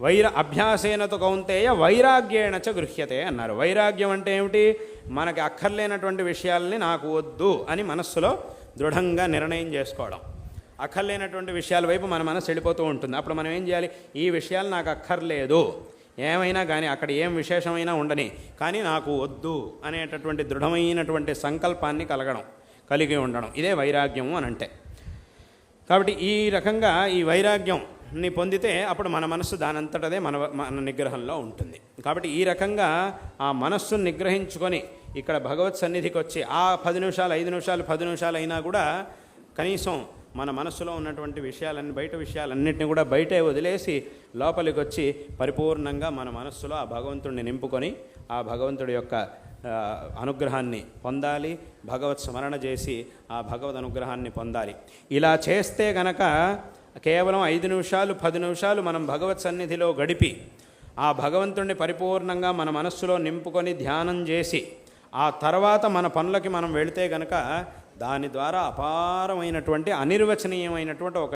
వైర అభ్యాసేనతో కౌంతేయ వైరాగ్యేణ చ గృహ్యతే అన్నారు. వైరాగ్యం అంటే ఏమిటి? మనకి అక్కర్లేనటువంటి విషయాల్ని నాకు వద్దు అని మనస్సులో దృఢంగా నిర్ణయం చేసుకోవడం. అక్కర్లేనటువంటి విషయాల వైపు మన మనసు వెళ్ళిపోతూ ఉంటుంది. అప్పుడు మనం ఏం చేయాలి? ఈ విషయాలు నాకు అక్కర్లేదు. ఏమైనా కానీ అక్కడ ఏం విశేషమైనా ఉండని. కానీ నాకు వద్దు అనేటటువంటి దృఢమైనటువంటి సంకల్పాన్ని కలగడం కలిగి ఉండడం. ఇదే వైరాగ్యము అని అంటే. కాబట్టి ఈ రకంగా ఈ వైరాగ్యం ని పొందితే అప్పుడు మన మనస్సు దానంతటదే మన మన నిగ్రహంలో ఉంటుంది. కాబట్టి ఈ రకంగా ఆ మనస్సును నిగ్రహించుకొని ఇక్కడ భగవత్ సన్నిధికి వచ్చి ఆ పది నిమిషాలు ఐదు నిమిషాలు పది నిమిషాలు అయినా కూడా కనీసం మన మనస్సులో ఉన్నటువంటి విషయాలన్నీ బయట విషయాలన్నింటినీ కూడా బయటే వదిలేసి లోపలికి వచ్చి పరిపూర్ణంగా మన మనస్సులో ఆ భగవంతుడిని నింపుకొని ఆ భగవంతుడి యొక్క అనుగ్రహాన్ని పొందాలి భగవత్ స్మరణ చేసి ఆ భగవద్ అనుగ్రహాన్ని పొందాలి. ఇలా చేస్తే గనక కేవలం ఐదు నిమిషాలు పది నిమిషాలు మనం భగవత్ సన్నిధిలో గడిపి ఆ భగవంతుణ్ణి పరిపూర్ణంగా మన మనస్సులో నింపుకొని ధ్యానం చేసి ఆ తర్వాత మన పనులకి మనం వెళితే గనక దాని ద్వారా అపారమైనటువంటి అనిర్వచనీయమైనటువంటి ఒక